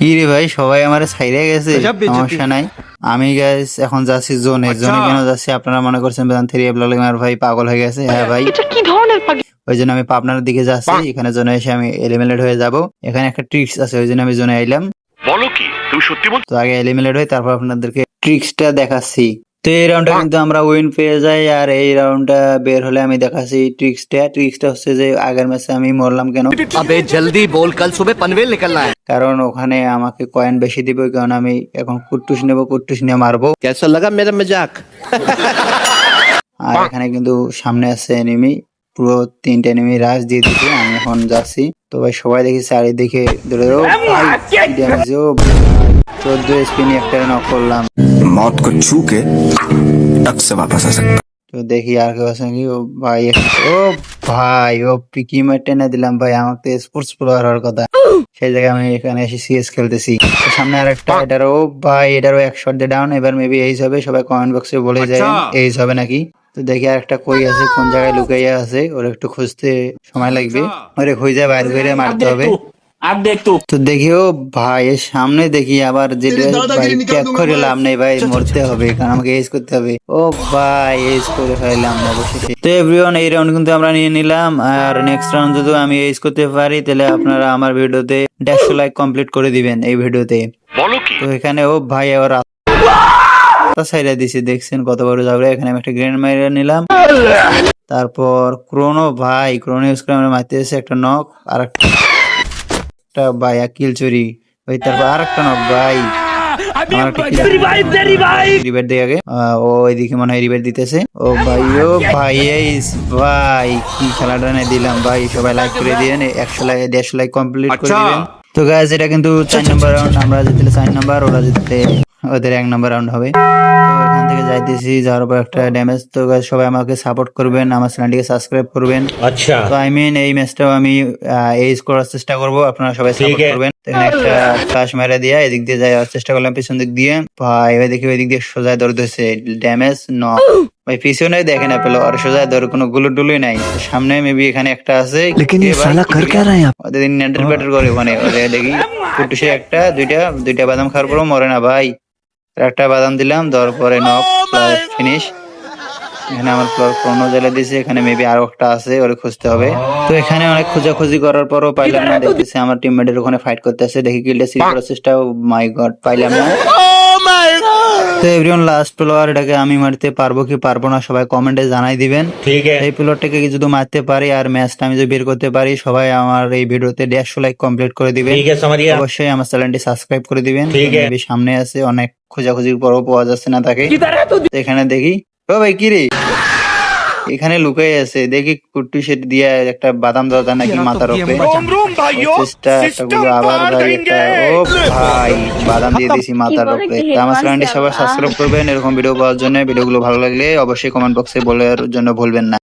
কি রে ভাই সবাই আমার ছাইরে গেছে সমস্যা নাই। আমি গাইস এখন যাচ্ছি জোনে জোনে কেন যাচ্ছি আপনারা মনে করছেন বেদান থ্রি আমার ভাই পাগল হয়ে গেছে? হ্যাঁ ভাই। কি ধরনের পাগল? ওই জন্য আমি পাবনার দিকে যাচ্ছি এখানে জোনে এসে আমি এলিমিনেট হয়ে যাব। এখানে একটা ট্রিক্স আছে ওই জন্য আমি জোনে আইলাম। বলো কি তুমি সত্যি বল তো আগে এলিমিনেট হই তারপর আপনাদেরকে ট্রিক্সটা দেখাচ্ছি। তো এই রাউন্ডটা কিন্তু আমরা উইন পেয়ে যাই আর এই রাউন্ডটা বের হলে আমি দেখাচ্ছি ট্রিক্সটা ট্রিক্সটা হচ্ছে যে আগের ম্যাচে আমি মরলাম কেন? আবে জলদি বল কাল সুবে পানভেল নিকলনা হ্যায় কারণ ওখানে আমাকে কয়েন বেশি দিবে কারণ আমি এখন কুট্টুস নেব কুট্টুস নিয়ে মারবো। কেসা লাগা মেরা মজাক? আর এখানে কিন্তু সামনে আছে এনিমি পুরো তিনটা এনিমি রাশ দিয়ে দিচ্ছি আমি এখন যাচ্ছি। তো ভাই সবাই দেখি চারিদিকে দৌড়ে চোদ্দ স্পিনে একটা নক করলাম। मौत को छू के टक से वापस आ सकता তো দেখি আর কেউ আছে নাকি ও ভাই এখানে- ও ভাই ও পিকি মেটে না দিলাম ভাই আমাকে তো স্পোর্টস প্লেয়ার হওয়ার কথা সেই জায়গায় আমি এখানে এসে সিএস খেলতেছি তো সামনে আর একটা এটার ও ভাই এটারও এক শট দিয়ে ডাউন এবার মেবি এইজ হবে সবাই কমেন্ট বক্সে বলে যায় এইজ হবে নাকি তো দেখি আর একটা কই আছে কোন জায়গায় লুকাইয়া আছে ওর একটু খুঁজতে সময় লাগবে ওরে খুঁজে বাইরে করে মারতে হবে তো। দেখি ও ভাই এর সামনে দেখি আবার যেটা ভাই করে লাভ নেই ভাই মরতে হবে কারণ আমাকে এজ করতে হবে। ও ভাই এজ করে ফেললাম অবশ্যই তো এভরিওয়ান এই রাউন্ড কিন্তু আমরা নিয়ে নিলাম আর নেক্সট রাউন্ড যদি আমি এজ করতে পারি তাহলে আপনারা আমার ভিডিওতে দেড়শো লাইক কমপ্লিট করে দিবেন এই ভিডিওতে বলো কি? তো এখানে ও ভাই আবার সাইডে দিছি দেখছেন কত বড় যাবে এখানে আমি একটা গ্রেন মাইরে নিলাম। তারপর ক্রোনো ভাই ক্রোনো ইউজ করে আমরা মারতে এসে একটা নক আর একটা ভাই আকিল চুরি। ওই তারপর আর একটা নক ভাই রিবেট দিয়ে আগে ও এদিকে মনে হয় রিবেট দিতেছে। ও ভাই ও ভাই এই ভাই কি খেলাটা না দিলাম ভাই। সবাই লাইক করে দিয়েন একশো লাইক দেড়শো লাইক কমপ্লিট করে দিবেন। তো এটা কিন্তু চার নম্বর রাউন্ড আমরা জিতলে চার নম্বর ওরা জিতলে ওদের এক নম্বর রাউন্ড হবে। তো এখান থেকে যাইতেছি যাওয়ার পর একটা ড্যামেজ তো সবাই আমাকে সাপোর্ট করবেন আমার চ্যানেলটিকে সাবস্ক্রাইব করবেন। আচ্ছা। তো আই মিন এই ম্যাচটাও আমি এই করার চেষ্টা করব আপনারা সবাই সাপোর্ট করবেন। একটা ফ্লাশ মেরে দিয়ে এদিক দিয়ে যাওয়ার চেষ্টা করলাম পিছন দিক দিয়ে। ভাই ওই দেখি ওই দিক দিয়ে সোজা দৌড় ধরছে ড্যামেজ ন ভাই পিছনে দেখে না পেল আর সোজা দৌড় কোনো গুলো ডুলুই নাই। সামনে মেবি এখানে একটা আছে। ওদের নেটের ব্যাটার করে ওখানে। দেখি একটা দুইটা দুইটা বাদাম খাওয়ার পরও মরে না ভাই। একটা বাদাম দিলাম দেওয়ার পরে নক ফিনিশ এখানে আমার ফ্লোর ক্রোনো জ্বালা দিয়েছে এখানে মেবি আরও একটা আছে ওরে খুঁজতে হবে। তো এখানে অনেক খোঁজাখুঁজি করার পরও পাইলাম না দেখতেছি আমার টিমমেটের ওখানে ফাইট করতে আছে দেখি কিলটা সিল প্রসেসটা মাই গড পাইলাম না। তো এভরিওয়ান লাস্ট প্লেয়ার এটাকে আমি মারতে পারব কি পারব না সবাই কমেন্টে জানাই দিবেন। ঠিক আছে। এই প্লেয়ারটাকে যদি মারতে পারি আর ম্যাচটা আমি যদি বের করতে পারি সবাই আমার এই ভিডিওতে দেড়শো লাইক কমপ্লিট করে দিবেন। ঠিক আছে অবশ্যই আমার চ্যানেলটি সাবস্ক্রাইব করে দিবেন। Maybe সামনে আছে অনেক খোঁজাখুঁজির পরও পাওয়া যাচ্ছে না তাকে। এখানে দেখি। ও ভাই কি রে? এখানে লুকাই আছে। দেখি কুট্টু সেট দিয়ে একটা বাদাম দাদা নাকি মাথার উপরে চেষ্টা একটা গুলো আবার ভাই ও ভাই বাদাম দিয়ে দিছি মাথার উপরে আমার চ্যানেলটি সবাই সাবস্ক্রাইব করবেন এরকম ভিডিও পাওয়ার জন্য। ভিডিওগুলো ভালো লাগলে অবশ্যই কমেন্ট বক্সে বলার জন্য ভুলবেন না।